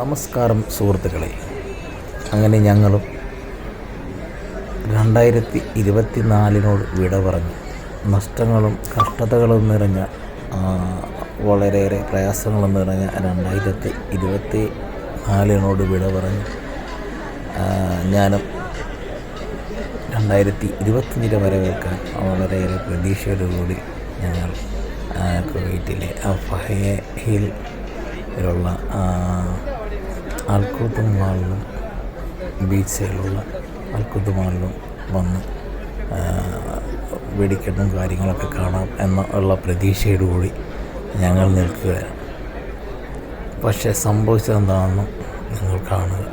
നമസ്കാരം സുഹൃത്തുക്കളെ. അങ്ങനെ ഞങ്ങളും രണ്ടായിരത്തി ഇരുപത്തി നാലിനോട് വിട പറഞ്ഞു. നഷ്ടങ്ങളും കഷ്ടതകളും നിറഞ്ഞ വളരെയേറെ പ്രയാസങ്ങളും നിറഞ്ഞ രണ്ടായിരത്തി ഇരുപത്തി നാലിനോട് വിട പറഞ്ഞു. ഞാനും രണ്ടായിരത്തി ഇരുപത്തഞ്ചിലെ വരവേൽക്കാൻ വളരെയേറെ പ്രതീക്ഷയോടുകൂടി ഞങ്ങൾ കുവൈറ്റിലെ ഫഹയിലുള്ള അൽക്കുത്തും മാളിലും ബീച്ച് സൈഡിലുള്ള അൽക്കുത്ത് മാളിലും വന്ന് വെടിക്കെട്ടും കാര്യങ്ങളൊക്കെ കാണാം എന്ന ഉള്ള പ്രതീക്ഷയോടുകൂടി ഞങ്ങൾ നിൽക്കുകയാണ്. പക്ഷേ സംഭവിച്ചതെന്താണെന്ന് നിങ്ങൾ കാണുക.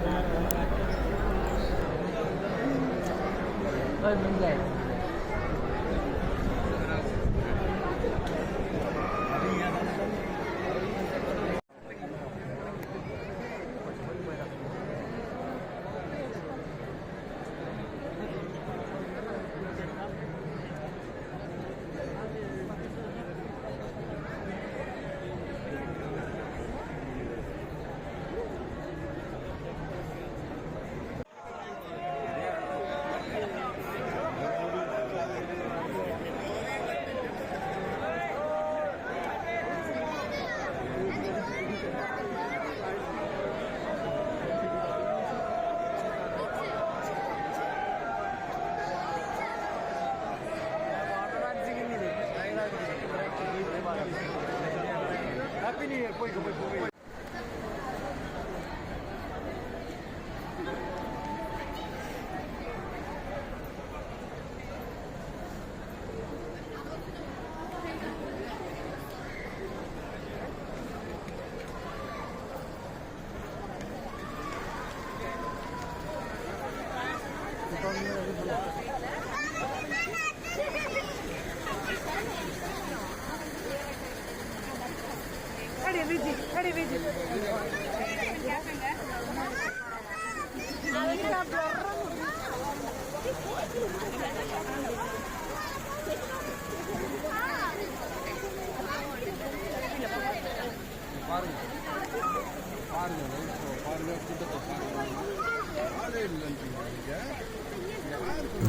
美也不会不会不会。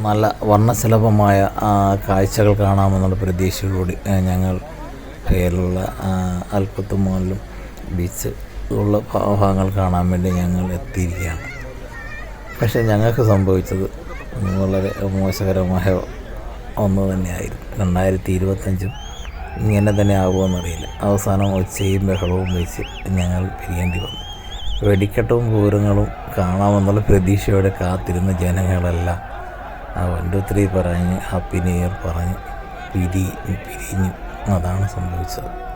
നല്ല വർണസുലഭമായ കാഴ്ചകൾ കാണാമെന്നുള്ള പ്രതീക്ഷയോടുകൂടി ഞങ്ങൾ പേരിലുള്ള അൽപ്പത്ത് മോളിലും ബീച്ച് ഉള്ള ഭാഗങ്ങൾ കാണാൻ വേണ്ടി ഞങ്ങൾ എത്തിയിരിക്കുകയാണ്. പക്ഷേ ഞങ്ങൾക്ക് സംഭവിച്ചത് വളരെ മോശകരമായ ഒന്ന് തന്നെയായിരുന്നു. രണ്ടായിരത്തി ഇരുപത്തഞ്ചും ഇങ്ങനെ തന്നെ ആകുമെന്നറിയില്ല. അവസാനം ഒച്ചയും ബഹളവും വെച്ച് ഞങ്ങൾ പിരിയേണ്ടി വന്നു. വെടിക്കെട്ടും പൂരങ്ങളും കാണാമെന്നുള്ള പ്രതീക്ഷയോടെ കാത്തിരുന്ന ജനങ്ങളെല്ലാം ആ വൺ ടു ത്രീ പറഞ്ഞ് ഹാപ്പി ന്യൂ ഇയർ പറഞ്ഞ് പിരി പിരിഞ്ഞു. അതാണ് സംഭവിച്ചത്.